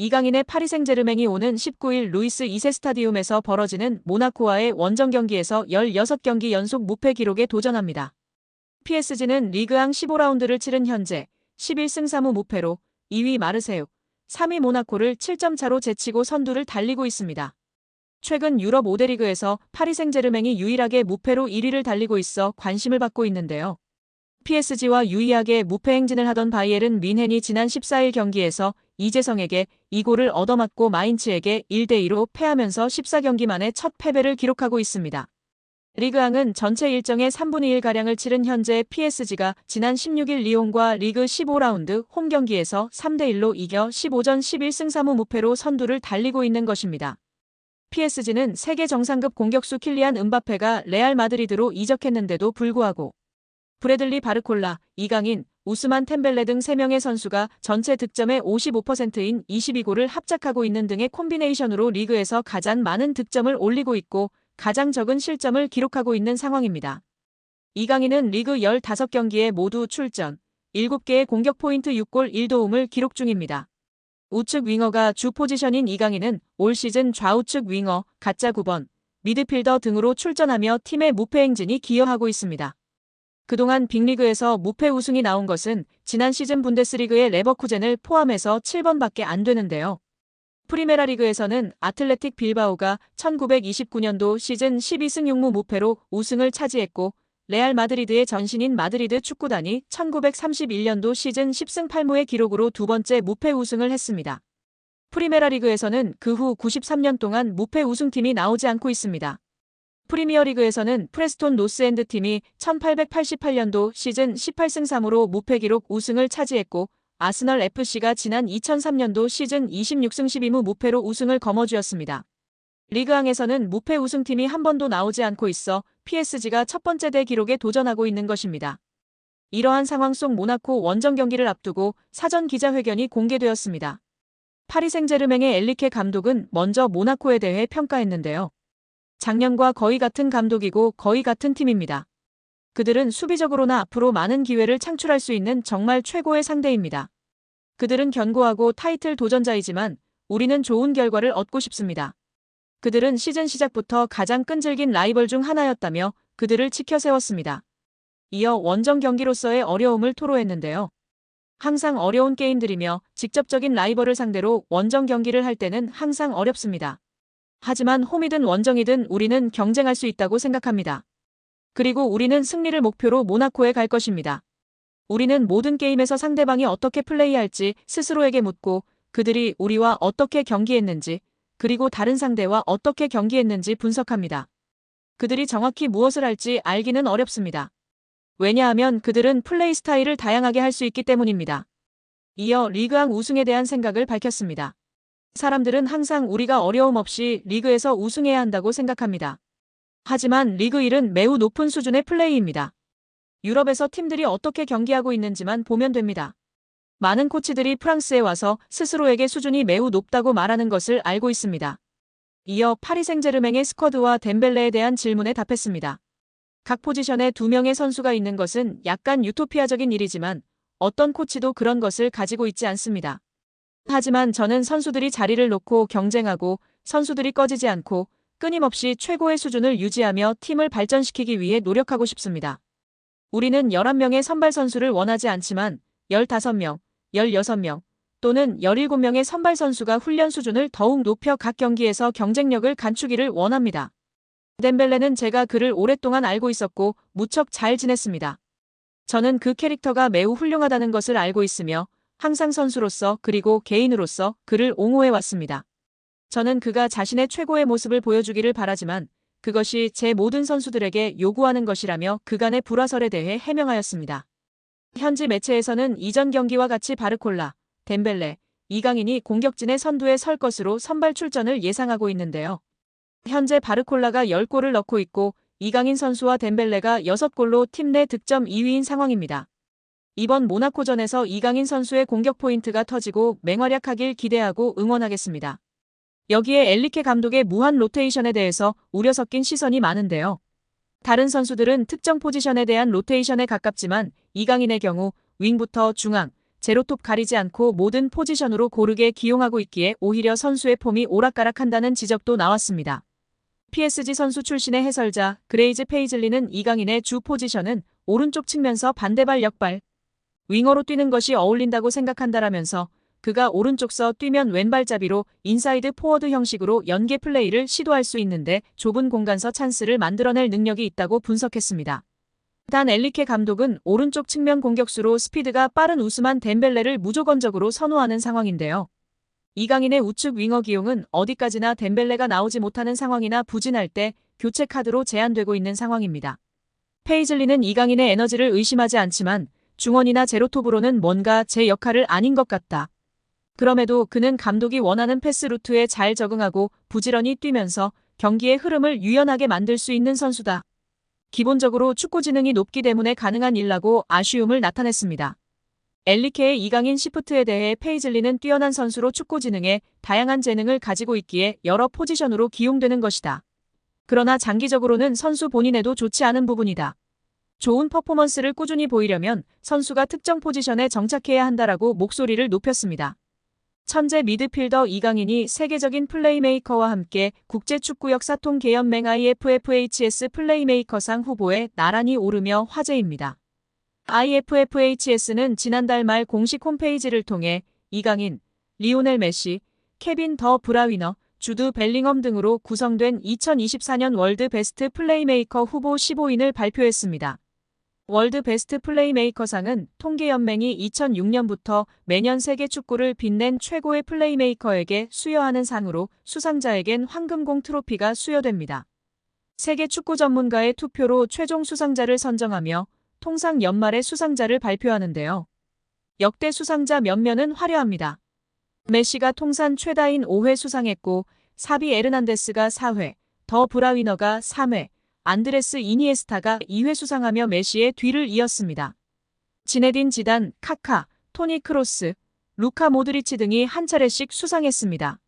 이강인의 파리 생제르맹이 오는 19일 루이스 2세 스타디움에서 벌어지는 모나코와의 원정 경기에서 16경기 연속 무패 기록에 도전합니다. PSG는 리그앙 15라운드를 치른 현재 11승 3무 무패로 2위 마르세유, 3위 모나코를 7점 차로 제치고 선두를 달리고 있습니다. 최근 유럽 5대 리그에서 파리 생제르맹이 유일하게 무패로 1위를 달리고 있어 관심을 받고 있는데요. PSG와 유의하게 무패 행진을 하던 바이에른 민헨이 지난 14일 경기에서 이재성에게 2골을 얻어맞고 마인츠에게 1대2로 패하면서 14경기 만에 첫 패배를 기록하고 있습니다. 리그앙은 전체 일정의 3분의 1가량을 치른 현재 PSG가 지난 16일 리옹과 리그 15라운드 홈 경기에서 3대1로 이겨 15전 11승 3무 무패로 선두를 달리고 있는 것입니다. PSG는 세계 정상급 공격수 킬리안 은바페가 레알 마드리드로 이적했는데도 불구하고 브래들리 바르콜라, 이강인, 우스만 템벨레 등 3명의 선수가 전체 득점의 55%인 22골을 합작하고 있는 등의 콤비네이션으로 리그에서 가장 많은 득점을 올리고 있고 가장 적은 실점을 기록하고 있는 상황입니다. 이강인은 리그 15경기에 모두 출전, 7개의 공격 포인트 6골 1도움을 기록 중입니다. 우측 윙어가 주 포지션인 이강인은 올 시즌 좌우측 윙어, 가짜 9번, 미드필더 등으로 출전하며 팀의 무패 행진이 기여하고 있습니다. 그동안 빅리그에서 무패 우승이 나온 것은 지난 시즌 분데스리그의 레버쿠젠을 포함해서 7번밖에 안 되는데요. 프리메라 리그에서는 아틀레틱 빌바오가 1929년도 시즌 12승 6무 무패로 우승을 차지했고 레알 마드리드의 전신인 마드리드 축구단이 1931년도 시즌 10승 8무의 기록으로 두 번째 무패 우승을 했습니다. 프리메라 리그에서는 그 후 93년 동안 무패 우승팀이 나오지 않고 있습니다. 프리미어리그에서는 프레스톤 노스엔드 팀이 1888년도 시즌 18승 3으로 무패 기록 우승을 차지했고 아스널 FC가 지난 2003년도 시즌 26승 12무 무패로 우승을 거머쥐었습니다. 리그왕에서는 무패 우승팀이 한 번도 나오지 않고 있어 PSG가 첫 번째 대 기록에 도전하고 있는 것입니다. 이러한 상황 속 모나코 원정 경기를 앞두고 사전 기자회견이 공개되었습니다. 파리 생제르맹의 엘리케 감독은 먼저 모나코에 대해 평가했는데요. 작년과 거의 같은 감독이고 거의 같은 팀입니다. 그들은 수비적으로나 앞으로 많은 기회를 창출할 수 있는 정말 최고의 상대입니다. 그들은 견고하고 타이틀 도전자이지만 우리는 좋은 결과를 얻고 싶습니다. 그들은 시즌 시작부터 가장 끈질긴 라이벌 중 하나였다며 그들을 지켜 세웠습니다. 이어 원정 경기로서의 어려움을 토로했는데요. 항상 어려운 게임들이며 직접적인 라이벌을 상대로 원정 경기를 할 때는 항상 어렵습니다. 하지만 홈이든 원정이든 우리는 경쟁할 수 있다고 생각합니다. 그리고 우리는 승리를 목표로 모나코에 갈 것입니다. 우리는 모든 게임에서 상대방이 어떻게 플레이할지 스스로에게 묻고 그들이 우리와 어떻게 경기했는지 그리고 다른 상대와 어떻게 경기했는지 분석합니다. 그들이 정확히 무엇을 할지 알기는 어렵습니다. 왜냐하면 그들은 플레이 스타일을 다양하게 할 수 있기 때문입니다. 이어 리그왕 우승에 대한 생각을 밝혔습니다. 사람들은 항상 우리가 어려움 없이 리그에서 우승해야 한다고 생각합니다. 하지만 리그 1은 매우 높은 수준의 플레이입니다. 유럽에서 팀들이 어떻게 경기하고 있는지만 보면 됩니다. 많은 코치들이 프랑스에 와서 스스로에게 수준이 매우 높다고 말하는 것을 알고 있습니다. 이어 파리 생제르맹의 스쿼드와 덴벨레에 대한 질문에 답했습니다. 각 포지션에 두 명의 선수가 있는 것은 약간 유토피아적인 일이지만 어떤 코치도 그런 것을 가지고 있지 않습니다. 하지만 저는 선수들이 자리를 놓고 경쟁하고 선수들이 꺼지지 않고 끊임없이 최고의 수준을 유지하며 팀을 발전시키기 위해 노력하고 싶습니다. 우리는 11명의 선발 선수를 원하지 않지만 15명, 16명 또는 17명의 선발 선수가 훈련 수준을 더욱 높여 각 경기에서 경쟁력을 갖추기를 원합니다. 덴벨레는 제가 그를 오랫동안 알고 있었고 무척 잘 지냈습니다. 저는 그 캐릭터가 매우 훌륭하다는 것을 알고 있으며 항상 선수로서 그리고 개인으로서 그를 옹호해 왔습니다. 저는 그가 자신의 최고의 모습을 보여주기를 바라지만 그것이 제 모든 선수들에게 요구하는 것이라며 그간의 불화설에 대해 해명하였습니다. 현지 매체에서는 이전 경기와 같이 바르콜라, 덴벨레, 이강인이 공격진의 선두에 설 것으로 선발 출전을 예상하고 있는데요. 현재 바르콜라가 10골을 넣고 있고 이강인 선수와 덴벨레가 6골로 팀 내 득점 2위인 상황입니다. 이번 모나코전에서 이강인 선수의 공격 포인트가 터지고 맹활약하길 기대하고 응원하겠습니다. 여기에 엘리케 감독의 무한 로테이션에 대해서 우려 섞인 시선이 많은데요. 다른 선수들은 특정 포지션에 대한 로테이션에 가깝지만 이강인의 경우 윙부터 중앙, 제로톱 가리지 않고 모든 포지션으로 고르게 기용하고 있기에 오히려 선수의 폼이 오락가락한다는 지적도 나왔습니다. PSG 선수 출신의 해설자 그레이즈 페이즐리는 이강인의 주 포지션은 오른쪽 측면서 반대발 역발, 윙어로 뛰는 것이 어울린다고 생각한다라면서 그가 오른쪽서 뛰면 왼발잡이로 인사이드 포워드 형식으로 연계 플레이를 시도할 수 있는데 좁은 공간서 찬스를 만들어낼 능력이 있다고 분석했습니다. 단 엘리케 감독은 오른쪽 측면 공격수로 스피드가 빠른 우스만 덴벨레를 무조건적으로 선호하는 상황인데요. 이강인의 우측 윙어 기용은 어디까지나 덴벨레가 나오지 못하는 상황이나 부진할 때 교체 카드로 제한되고 있는 상황입니다. 페이즐리는 이강인의 에너지를 의심하지 않지만 중원이나 제로톱으로는 뭔가 제 역할을 아닌 것 같다. 그럼에도 그는 감독이 원하는 패스 루트에 잘 적응하고 부지런히 뛰면서 경기의 흐름을 유연하게 만들 수 있는 선수다. 기본적으로 축구 지능이 높기 때문에 가능한 일라고 아쉬움을 나타냈습니다. 엘리케의 이강인 시프트에 대해 페이즐리는 뛰어난 선수로 축구 지능에 다양한 재능을 가지고 있기에 여러 포지션으로 기용되는 것이다. 그러나 장기적으로는 선수 본인에도 좋지 않은 부분이다. 좋은 퍼포먼스를 꾸준히 보이려면 선수가 특정 포지션에 정착해야 한다라고 목소리를 높였습니다. 천재 미드필더 이강인이 세계적인 플레이메이커와 함께 국제축구 역 사통 계연맹 IFFHS 플레이메이커상 후보에 나란히 오르며 화제입니다. IFFHS는 지난달 말 공식 홈페이지를 통해 이강인, 리오넬 메시, 케빈 더 브라위너, 주드 벨링엄 등으로 구성된 2024년 월드 베스트 플레이메이커 후보 15인을 발표했습니다. 월드 베스트 플레이메이커상은 통계연맹이 2006년부터 매년 세계 축구를 빛낸 최고의 플레이메이커에게 수여하는 상으로 수상자에겐 황금공 트로피가 수여됩니다. 세계 축구 전문가의 투표로 최종 수상자를 선정하며 통상 연말에 수상자를 발표하는데요. 역대 수상자 면면은 화려합니다. 메시가 통산 최다인 5회 수상했고 사비 에르난데스가 4회, 더 브라위너가 3회, 안드레스 이니에스타가 2회 수상하며 메시의 뒤를 이었습니다. 지네딘 지단, 카카, 토니 크로스, 루카 모드리치 등이 한 차례씩 수상했습니다.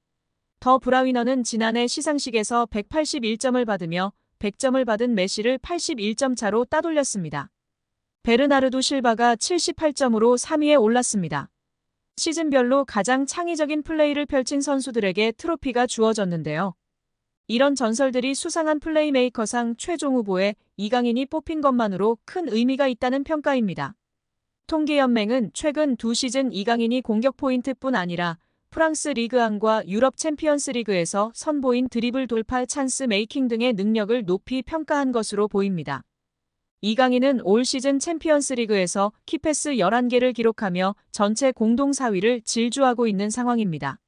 더 브라위너는 지난해 시상식에서 181점을 받으며 100점을 받은 메시를 81점 차로 따돌렸습니다. 베르나르도 실바가 78점으로 3위에 올랐습니다. 시즌별로 가장 창의적인 플레이를 펼친 선수들에게 트로피가 주어졌는데요. 이런 전설들이 수상한 플레이메이커상 최종 후보에 이강인이 뽑힌 것만으로 큰 의미가 있다는 평가입니다. 통계연맹은 최근 두 시즌 이강인이 공격 포인트뿐 아니라 프랑스 리그안과 유럽 챔피언스 리그에서 선보인 드리블 돌파 찬스 메이킹 등의 능력을 높이 평가한 것으로 보입니다. 이강인은 올 시즌 챔피언스 리그에서 키패스 11개를 기록하며 전체 공동 4위를 질주하고 있는 상황입니다.